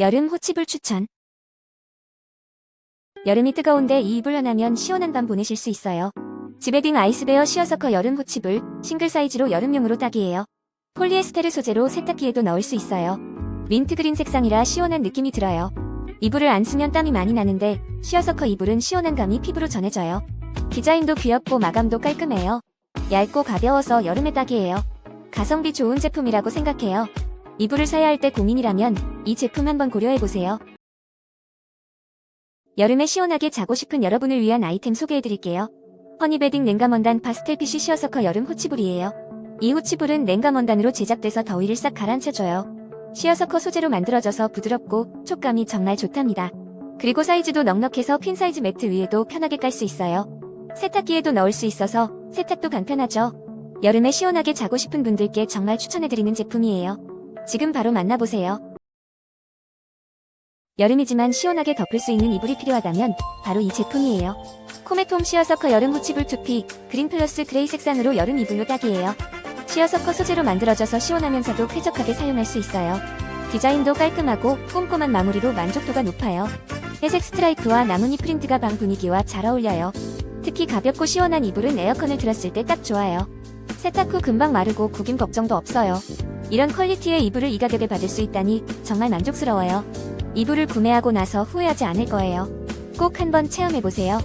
여름 호치불 추천. 여름이 뜨거운데 이 이불 하나면 시원한 밤 보내실 수 있어요. 지베딩 아이스베어 시어서커 여름 호치불 싱글 사이즈로 여름용으로 딱이에요. 폴리에스테르 소재로 세탁기에도 넣을 수 있어요. 민트 그린 색상이라 시원한 느낌이 들어요. 이불을 안 쓰면 땀이 많이 나는데 시어서커 이불은 시원한 감이 피부로 전해져요. 디자인도 귀엽고 마감도 깔끔해요. 얇고 가벼워서 여름에 딱이에요. 가성비 좋은 제품이라고 생각해요. 이불을 사야 할 때 고민이라면 이 제품 한번 고려해보세요. 여름에 시원하게 자고 싶은 여러분을 위한 아이템 소개해드릴게요. 허니베딩 냉감원단 파스텔 PC 시어서커 여름 호치불이에요. 이 호치불은 냉감원단으로 제작돼서 더위를 싹 가라앉혀줘요. 시어서커 소재로 만들어져서 부드럽고 촉감이 정말 좋답니다. 그리고 사이즈도 넉넉해서 퀸 사이즈 매트 위에도 편하게 깔 수 있어요. 세탁기에도 넣을 수 있어서 세탁도 간편하죠. 여름에 시원하게 자고 싶은 분들께 정말 추천해드리는 제품이에요. 지금 바로 만나보세요. 여름이지만 시원하게 덮을 수 있는 이불이 필요하다면 바로 이 제품이에요. 코메폼 시어서커 여름 호치불 투피 그린 플러스 그레이 색상으로 여름 이불로 딱이에요. 시어서커 소재로 만들어져서 시원하면서도 쾌적하게 사용할 수 있어요. 디자인도 깔끔하고 꼼꼼한 마무리로 만족도가 높아요. 회색 스트라이프와 나뭇잎 프린트가 방 분위기와 잘 어울려요. 특히 가볍고 시원한 이불은 에어컨을 틀었을 때 딱 좋아요. 세탁 후 금방 마르고 구김 걱정도 없어요. 이런 퀄리티의 이불을 이 가격에 받을 수 있다니 정말 만족스러워요. 이불을 구매하고 나서 후회하지 않을 거예요. 꼭 한번 체험해보세요.